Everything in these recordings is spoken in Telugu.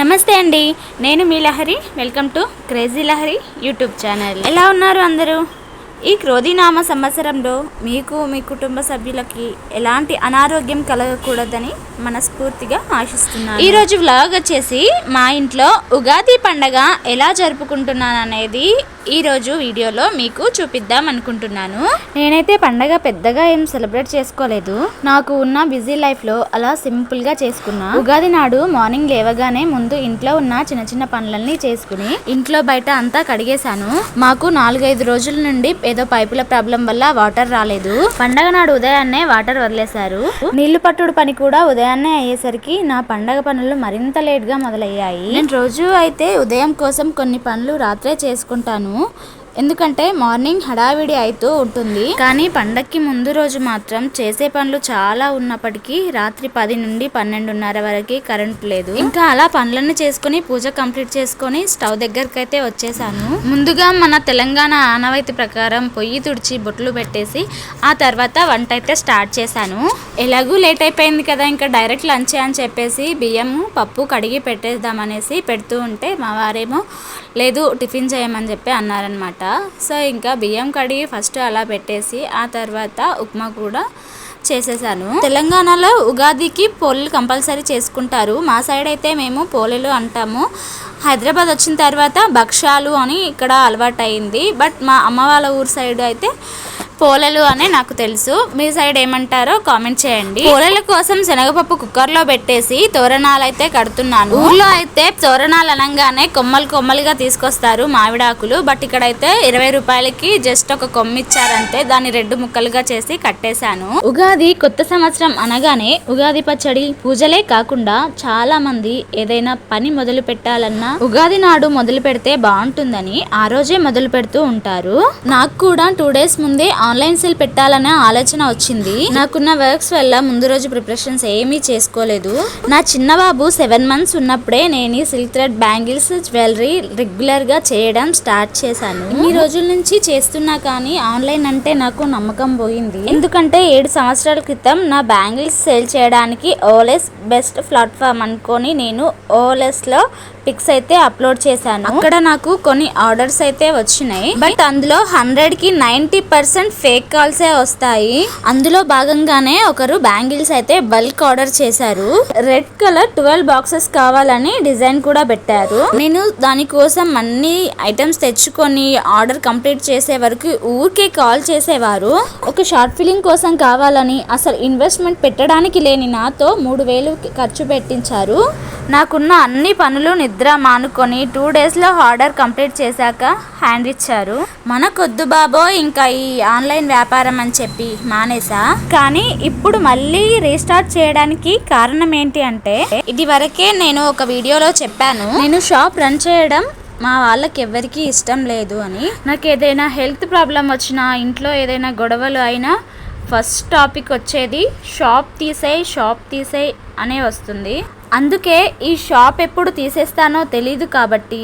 నమస్తే అండి. నేను మీ Lahari. Welcome to crazy Lahari YouTube channel. ఎలా ఉన్నారు అందరూ? ఈ క్రోధినామ సంవత్సరంలో మీకు మీ కుటుంబ సభ్యులకి ఎలాంటి అనారోగ్యం కలగకూడదని మనస్ఫూర్తిగా ఆశిస్తున్నాను. ఈరోజు వ్లాగ్ వచ్చేసి మా ఇంట్లో ఉగాది పండగ ఎలా జరుపుకుంటున్నాను అనేది ఈరోజు వీడియోలో మీకు చూపిద్దాం అనుకుంటున్నాను. నేనైతే పండగ పెద్దగా ఏం సెలబ్రేట్ చేసుకోలేదు. నాకు ఉన్న బిజీ లైఫ్లో అలా సింపుల్గా చేసుకున్నా. ఉగాది నాడు మార్నింగ్ లేవగానే ముందు ఇంట్లో ఉన్న చిన్న చిన్న పనులన్నీ చేసుకుని ఇంట్లో బయట అంతా కడిగేశాను. మాకు నాలుగైదు రోజుల నుండి ఏదో పైపుల ప్రాబ్లం వల్ల వాటర్ రాలేదు. పండగ నాడు ఉదయాన్నే వాటర్ వదిలేశారు. నీళ్ళు పట్టుడు పని కూడా ఉదయాన్నే అయ్యేసరికి నా పండగ పనులు మరింత లేట్గా మొదలయ్యాయి. నేను రోజు అయితే ఉదయం కోసం కొన్ని పనులు రాత్రే చేసుకుంటాను. ఎందుకంటే మార్నింగ్ హడావిడి అవుతూ ఉంటుంది. కానీ పండక్కి ముందు రోజు మాత్రం చేసే పనులు చాలా ఉన్నప్పటికీ రాత్రి పది నుండి పన్నెండున్నర వరకు కరెంట్ లేదు. ఇంకా అలా పనులన్నీ చేసుకుని పూజ కంప్లీట్ చేసుకొని స్టవ్ దగ్గరికి అయితే వచ్చేసాను. ముందుగా మన తెలంగాణ ఆనవాయితీ ప్రకారం పొయ్యి తుడిచి బొట్లు పెట్టేసి ఆ తర్వాత వంట అయితే స్టార్ట్ చేశాను. ఎలాగూ లేట్ అయిపోయింది కదా ఇంకా డైరెక్ట్ లంచ్ అని చెప్పేసి బియ్యము పప్పు కడిగి పెట్టేద్దామనేసి పెడుతూ ఉంటే మా వారేమో లేదు టిఫిన్ చేయమని చెప్పి అన్నారనమాట సో ఇంకా బియ్యం కడిగి ఫస్ట్ అలా పెట్టేసి ఆ తర్వాత ఉప్మా కూడా చేసేసాను. తెలంగాణలో ఉగాదికి పోలేలు కంపల్సరీ చేసుకుంటారు. మా సైడ్ అయితే మేము పోలేలు అంటాము. హైదరాబాద్ వచ్చిన తర్వాత భక్ష్యాలు అని ఇక్కడ అలవాటు అయింది బట్ మా అమ్మ వాళ్ళ ఊరు సైడ్ అయితే పోలలు అనే నాకు తెలుసు. మీ సైడ్ ఏమంటారో కామెంట్ చేయండి. పోలల కోసం శనగపప్పు కుక్కర్లో పెట్టేసి తోరణాలు అయితే కడుతున్నాను. ఊర్లో అయితే తోరణాలు అనగానే కొమ్మలు కొమ్మలుగా తీసుకొస్తారు మామిడాకులు. బట్ ఇక్కడైతే ఇరవై రూపాయలకి జస్ట్ ఒక కొమ్మిచ్చారంటే దాన్ని రెండు ముక్కలుగా చేసి కట్టేశాను. ఉగాది కొత్త సంవత్సరం అనగానే ఉగాది పచ్చడి పూజలే కాకుండా చాలా మంది ఏదైనా పని మొదలు పెట్టాలన్నా ఉగాది నాడు మొదలు పెడితే బాగుంటుందని ఆ రోజే మొదలు పెడుతూ ఉంటారు. నాకు కూడా టూ డేస్ ముందే ఆన్లైన్ సేల్ పెట్టాలనే ఆలోచన వచ్చింది. నాకున్న వర్క్స్ వల్ల ముందు రోజు ప్రిపరేషన్స్ ఏమీ చేసుకోలేదు. నా చిన్న బాబు సెవెన్ మంత్స్ ఉన్నప్పుడే నేను ఈ సిల్క్ థ్రెడ్ బ్యాంగిల్స్ జ్యువెలరీ రెగ్యులర్గా చేయడం స్టార్ట్ చేశాను. ఈ రోజుల నుంచి చేస్తున్నా కానీ ఆన్లైన్ అంటే నాకు నమ్మకం పోయింది. ఎందుకంటే ఏడు సంవత్సరాల క్రితం నా బ్యాంగిల్స్ సేల్ చేయడానికి ఓలెస్ బెస్ట్ ప్లాట్ఫామ్ అనుకొని నేను ఓలెస్లో పిక్స్ అయితే అప్లోడ్ చేశాను. అక్కడ నాకు కొన్ని ఆర్డర్స్ అయితే వచ్చినాయి. బట్ అందులో హండ్రెడ్కి నైన్టీ పర్సెంట్ ఫేక్ కాల్సే వస్తాయి. అందులో భాగంగానే ఒకరు బ్యాంగిల్స్ అయితే బల్క్ ఆర్డర్ చేశారు. రెడ్ కలర్ ట్వెల్వ్ బాక్సెస్ కావాలని డిజైన్ కూడా పెట్టారు. నేను దానికోసం అన్ని ఐటమ్స్ తెచ్చుకొని ఆర్డర్ కంప్లీట్ చేసే వరకు ఊరికే కాల్ చేసేవారు. ఒక షార్ట్ ఫిలిం కోసం కావాలని అసలు ఇన్వెస్ట్మెంట్ పెట్టడానికి లేని నాతో మూడు వేలు ఖర్చు పెట్టించారు. నాకున్న అన్ని పనులు నిద్ర మానుకొని టూ డేస్లో ఆర్డర్ కంప్లీట్ చేశాక హ్యాండ్ ఇచ్చారు. మన కొద్దు బాబో ఇంకా ఈ ఆన్లైన్ ఆన్లైన్ వ్యాపారం అని చెప్పి మానేసా. కానీ ఇప్పుడు మళ్ళీ రీస్టార్ట్ చేయడానికి కారణం ఏంటి అంటే ఇది వరకే నేను ఒక వీడియోలో చెప్పాను నేను షాప్ రన్ చేయడం మా వాళ్ళకి ఎవరికీ ఇష్టం లేదు అని. నాకు ఏదైనా హెల్త్ ప్రాబ్లం వచ్చినా ఇంట్లో ఏదైనా గొడవలు అయినా ఫస్ట్ టాపిక్ వచ్చేది షాప్ తీసేయి షాప్ తీసేయి అనే వస్తుంది. అందుకే ఈ షాప్ ఎప్పుడు తీసేస్తానో తెలియదు కాబట్టి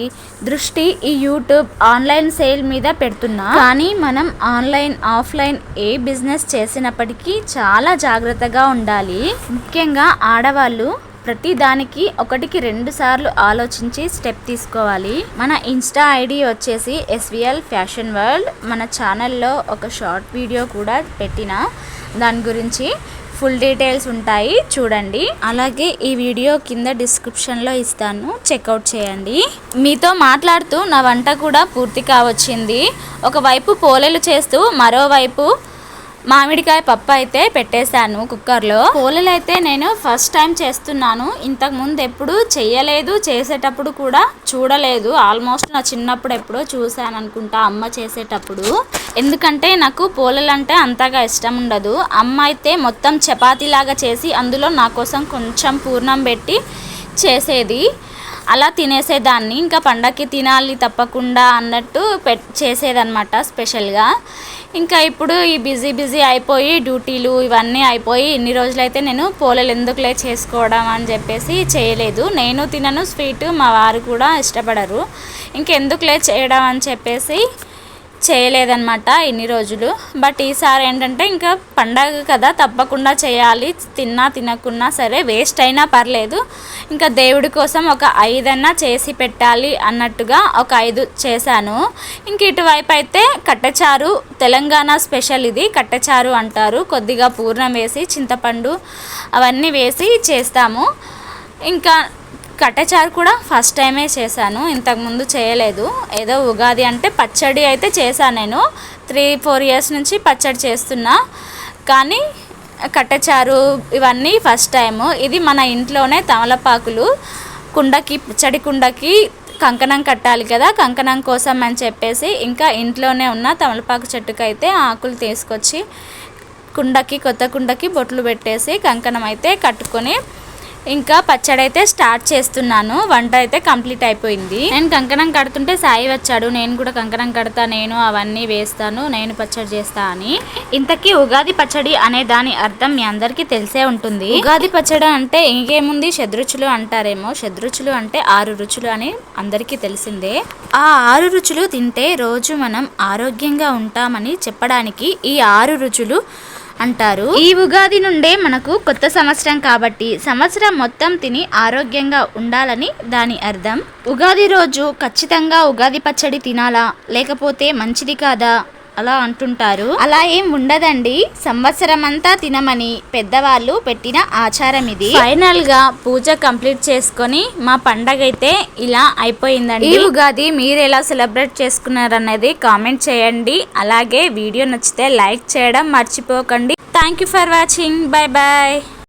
దృష్టి ఈ యూట్యూబ్ ఆన్లైన్ సేల్ మీద పెడుతున్నా. కానీ మనం ఆన్లైన్ ఆఫ్లైన్ ఏ బిజినెస్ చేసినప్పటికీ చాలా జాగ్రత్తగా ఉండాలి. ముఖ్యంగా ఆడవాళ్ళు ప్రతి దానికి ఒకటికి రెండు సార్లు ఆలోచించి స్టెప్ తీసుకోవాలి. మన ఇన్స్టా ఐడి వచ్చేసి ఎస్విఎల్ ఫ్యాషన్ వరల్డ్. మన ఛానల్లో ఒక షార్ట్ వీడియో కూడా పెట్టిన దాని గురించి ఫుల్ డీటెయిల్స్ ఉంటాయి చూడండి. అలాగే ఈ వీడియో కింద డిస్క్రిప్షన్లో ఇస్తాను చెక్అవుట్ చేయండి. మీతో మాట్లాడుతూ నా వంట కూడా పూర్తి కావచ్చింది. ఒకవైపు పోలేలు చేస్తూ మరోవైపు మామిడికాయ పప్పు అయితే పెట్టేశాను కుక్కర్లో. పూలలు అయితే నేను ఫస్ట్ టైం చేస్తున్నాను. ఇంతకు ముందు ఎప్పుడు చెయ్యలేదు చేసేటప్పుడు కూడా చూడలేదు. ఆల్మోస్ట్ నా చిన్నప్పుడు ఎప్పుడో చూశాను అనుకుంటా అమ్మ చేసేటప్పుడు. ఎందుకంటే నాకు పూలలు అంటే అంతగా ఇష్టం ఉండదు. అమ్మ అయితే మొత్తం చపాతీలాగా చేసి అందులో నా కోసం కొంచెం పూర్ణం పెట్టి చేసేది. అలా తినేసేదాన్ని. ఇంకా పండగకి తినాలి తప్పకుండా అన్నట్టు పెట్ చేసేదనమాట స్పెషల్గా. ఇంకా ఇప్పుడు ఈ బిజీ బిజీ అయిపోయి డ్యూటీలు ఇవన్నీ అయిపోయి ఇన్ని రోజులైతే నేను పోలేలు ఎందుకులే చేసుకోవడం అని చెప్పేసి చేయలేదు. నేను తినను స్వీట్ మా వారు కూడా ఇష్టపడరు. ఇంకెందుకులే చేయడం అని చెప్పేసి చేయలేదన్నమాట ఇన్ని రోజులు. బట్ ఈసారి ఏంటంటే ఇంకా పండగ కదా తప్పకుండా చేయాలి. తిన్నా తినకున్నా సరే వేస్ట్ అయినా పర్లేదు. ఇంకా దేవుడి కోసం ఒక ఐదన్నా చేసి పెట్టాలి అన్నట్టుగా ఒక ఐదు చేశాను. ఇంక ఇటువైపు అయితే కట్టెచారు తెలంగాణ స్పెషల్ ఇది కట్టెచారు అంటారు. కొద్దిగా పూర్ణం వేసి చింతపండు అవన్నీ వేసి చేస్తాము. ఇంకా కట్టెచారు కూడా ఫస్ట్ టైమే చేశాను ఇంతకుముందు చేయలేదు. ఏదో ఉగాది అంటే పచ్చడి అయితే చేశాను నేను. త్రీ ఫోర్ ఇయర్స్ నుంచి పచ్చడి చేస్తున్నా. కానీ కట్టెచారు ఇవన్నీ ఫస్ట్ టైము. ఇది మన ఇంట్లోనే తమలపాకులు కుండకి పచ్చడి కుండకి కంకణం కట్టాలి కదా కంకణం కోసం అని చెప్పేసి ఇంకా ఇంట్లోనే ఉన్న తమలపాకు చెట్టుకైతే ఆకులు తీసుకొచ్చి కుండకి కొత్త కుండకి బొట్లు పెట్టేసి కంకణం అయితే కట్టుకొని ఇంకా పచ్చడి అయితే స్టార్ట్ చేస్తున్నాను. వంట అయితే కంప్లీట్ అయిపోయింది. నేను కంకణం కడుతుంటే సాయి వచ్చాడు. నేను కూడా కంకణం కడతా నేను అవన్నీ వేస్తాను నేను పచ్చడి చేస్తా అని. ఇంతకీ ఉగాది పచ్చడి అనే దాని అర్థం మీ అందరికీ తెలిసే ఉంటుంది. ఉగాది పచ్చడి అంటే ఇంకేముంది? శద్రుచులు అంటారేమో. శద్రుచులు అంటే ఆరు రుచులు అని అందరికీ తెలిసిందే. ఆ ఆరు రుచులు తింటే రోజు మనం ఆరోగ్యంగా ఉంటామని చెప్పడానికి ఈ ఆరు రుచులు అంటారు. ఈ ఉగాది నుండే మనకు కొత్త సంవత్సరం కాబట్టి సంవత్సరం మొత్తం తిని ఆరోగ్యంగా ఉండాలని దాని అర్థం. ఉగాది రోజు ఖచ్చితంగా ఉగాది పచ్చడి తినాలా? లేకపోతే మంచిది కాదా? అలా అంటుంటారు. అలా ఏం ఉండదండి. సంవత్సరం అంతా తినమని పెద్దవాళ్ళు పెట్టిన ఆచారం ఇది. ఫైనల్గా పూజ కంప్లీట్ చేసుకొని మా పండగ అయితే ఇలా అయిపోయిందండి. ఈ ఉగాది మీరు ఎలా సెలబ్రేట్ చేసుకున్నారనేది కామెంట్ చేయండి. అలాగే వీడియో నచ్చితే లైక్ చేయడం మర్చిపోకండి. Thank you for watching. Bye bye